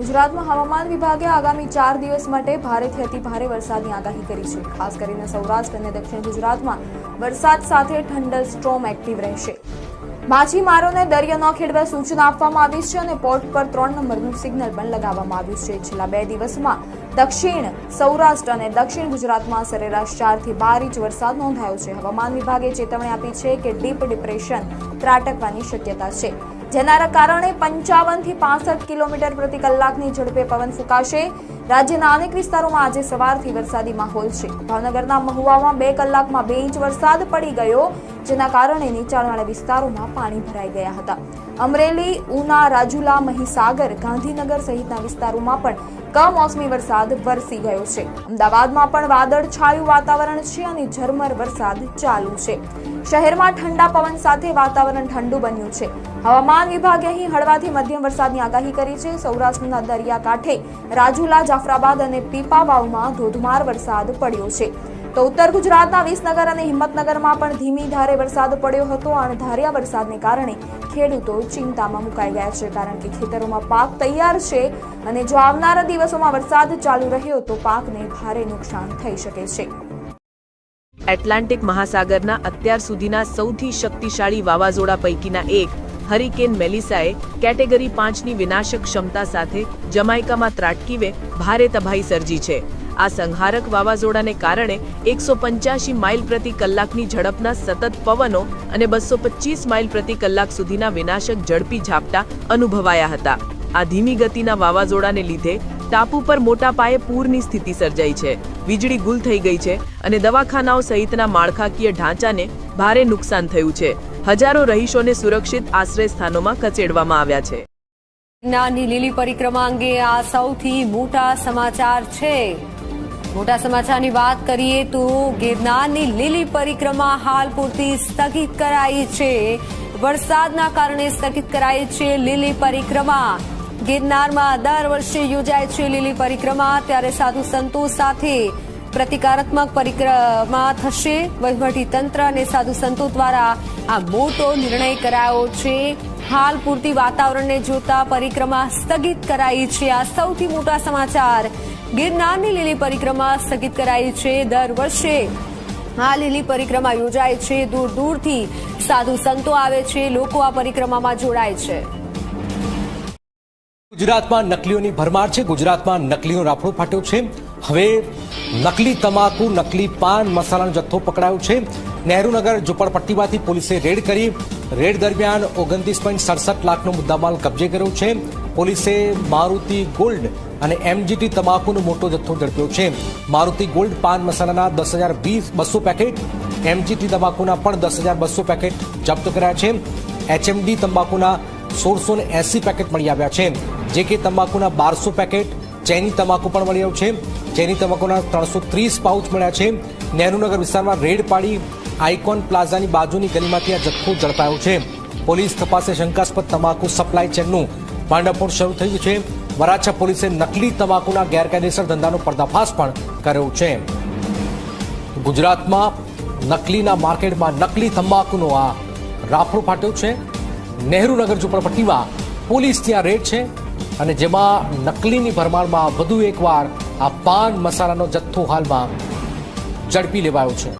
ગુજરાતમાં હવામાન વિભાગે આગામી ચાર દિવસ માટે ભારેથી અતિ ભારે વરસાદની આગાહી કરી છે. ખાસ કરીને સૌરાષ્ટ્ર અને દક્ષિણ ગુજરાતમાં વરસાદ સાથે ઠંડલ સ્ટ્રોમ એક્ટિવ રહેશે. માછીમારોને દરિયો ન ખેડવા સૂચના આપવામાં આવી છે અને પોર્ટ પર ત્રણ નંબરનું સિગ્નલ પણ લગાવવામાં આવ્યું છે. છેલ્લા બે દિવસમાં દક્ષિણ સૌરાષ્ટ્ર અને દક્ષિણ ગુજરાતમાં સરેરાશ ચારથી બાર ઇંચ વરસાદ નોંધાયો છે. હવામાન વિભાગે ચેતવણી આપી છે કે ડીપ ડિપ્રેશન ત્રાટકવાની શક્યતા છે. જેના કારણે પંચાવનથી પાસઠ કિલોમીટર પ્રતિ કલાકની ઝડપે પવન ફૂંકાશે. રાજ્યના અનેક વિસ્તારોમાં આજે સવારથી વરસાદી માહોલ છે. ભાવનગરના મહુવામાં બે કલાકમાં બે ઇંચ વરસાદ પડી ગયો, જેના કારણે નીચાણવાળા વિસ્તારોમાં પાણી ભરાઈ ગયા હતા. અમરેલી, ઉના, રાજુલા, મહીસાગર, ગાંધીનગર સહિતના વિસ્તારોમાં પણ કમોસમી વરસાદ વરસી ગયો છે. અમદાવાદમાં પણ વાદળ છાયું વાતાવરણ છે અને ઝરમર વરસાદ ચાલુ છે. શહેરમાં ઠંડા પવન સાથે વાતાવરણ ઠંડુ બન્યું છે. હવામાન વિભાગે અહીં હળવાથી મધ્યમ વરસાદની આગાહી કરી છે. સૌરાષ્ટ્રના દરિયાકાંઠે રાજુલા જાફરાબાદ અને પીપાવાવમાં ધોધમાર વરસાદ પડ્યો છે. તો ઉત્તર ગુજરાતના વિસનગર અને હિંમતનગરમાં પણ ધીમી ધારે વરસાદ પડ્યો હતો. અને ધાર્યા વરસાદને કારણે ખેડૂતો ચિંતામાં મુકાઈ ગયા છે, કારણ કે ખેતરોમાં પાક તૈયાર છે અને જો આવનારા દિવસોમાં વરસાદ ચાલુ રહ્યો તો પાકને ભારે નુકસાન થઈ શકે છે. એટલાન્ટિક મહાસાગરના અત્યાર સુધીના સૌથી શક્તિશાળી વાવાઝોડા પૈકીના એક હરિકેન મેલિસાએ કેટેગરી પાંચની વિનાશક ક્ષમતા સાથે જમાઇકામાં ત્રાટકીવે ભારે તબાહી સર્જી છે. આ સંહારક વાવાઝોડાને કારણે એકસો પંચ્યાસી માઇલ પ્રતિ કલાકની ઝડપના સતત પવનો અને બસો પચીસ માઇલ પ્રતિ કલાક સુધીના વિનાશક ઝડપી ઝાપટા અનુભવાયા હતા. આ ધીમી ગતિના વાવાઝોડાને લીધે ટાપુ પર મોટા પાયે પૂરની સ્થિતિ સર્જાઈ છે. વીજળી ગુલ થઈ ગઈ છે અને દવાખાનાઓ સહિતના માળખાકીય ઢાંચાને ભારે નુકસાન થયું છે. હજારો રહીશોને સુરક્ષિત આશ્રય સ્થાનોમાં ખસેડવામાં આવ્યા છે. નાની લીલી પરિક્રમા અંગે આ સૌથી મોટા સમાચાર છે. મોટા સમાચારની વાત કરીએ તો ગિરનારની લીલી પરિક્રમા હાલ પૂરતી સ્થગિત કરાઈ છે. વરસાદના કારણે સ્થગિત કરાઈ છે લીલી પરિક્રમા. ગિરનારમાં દર વર્ષે યોજાય છે લીલી પરિક્રમા. ત્યારે સાધુ સંતો સાથે પ્રતિકારાત્મક પરિક્રમા થશે. વહીવટી તંત્ર અને સાધુ સંતો દ્વારા આ મોટો નિર્ણય કરાયો છે. હાલ પૂરતી વાતાવરણને જોતા પરિક્રમા સ્થગિત કરાઈ છે. આ સૌથી મોટા સમાચાર. ગિરનારની લીલી પરિક્રમા સ્થગિત કરાઈ છે દર વર્ષે. આ લીલી પરિક્રમા યોજાય છે દૂર દૂરથી. સાધુ સંતો આવે છે, લોકો આ પરિક્રમામાં જોડાય છે. ગુજરાતમાં નકલીઓની ભરમાર છે. ગુજરાતમાં નકલીનો રાફડો ફાટ્યો છે. હવે નકલી તમાકુ, નકલી પાન મસાલાનો જથ્થો પકડાયો છે. નહેરુનગર ઝુંપડપટ્ટીમાંથી પોલીસે રેડ કરી. રેડ દરમિયાન ઓગણત્રીસ પોઈન્ટ સડસઠ લાખનો મુદ્દામાલ કબજે કર્યો છે. પોલીસે મારુતિ ગોલ્ડ અને એમજીટી તમાકુનો મોટો જથ્થો ઝડપ્યો છે. મારુતિ ગોલ્ડ પાન મસાલાના દસ હજાર વીસ બસો પેકેટ, એમજીટી તમાકુના પણ દસ હજાર બસો પેકેટ જપ્ત કર્યા છે. એચએમડી તંબાકુના સોળસો ને એસી પેકેટ મળી આવ્યા છે. જે કે તંબાકુના બારસો પેકેટ ચૈની તમાકુ પણ મળી આવ્યું છે. ચેની તમાકુના ત્રણસો ત્રીસ પાઉચ મળ્યા છે. નહેરુનગર વિસ્તારમાં રેડ પાડી આઇકોન પ્લાઝાની બાજુની ગલીમાંથી આ જથ્થો ઝડપાયો છે. પોલીસ તપાસે શંકાસ્પદ તમાકુ સપ્લાય ચેનનું ભાંડાફોડ શરૂ થયું છે. વરાછા પોલીસે નકલી તમાકુના ગેરકાયદેસર ધંધાનો પર્દાફાશ પણ કર્યો છે. ગુજરાતમાં નકલીના માર્કેટમાં નકલી તમાકુનો આ રાફડો ફાટ્યો છે. નહેરુનગર ઝુંપડપટ્ટીમાં પોલીસ ત્યાં રેડ છે. અને જેમાં નકલીની ભરમારમાં વધુ એકવાર આ પાન મસાલાનો જથ્થો હાલમાં ઝડપી લેવાયો છે.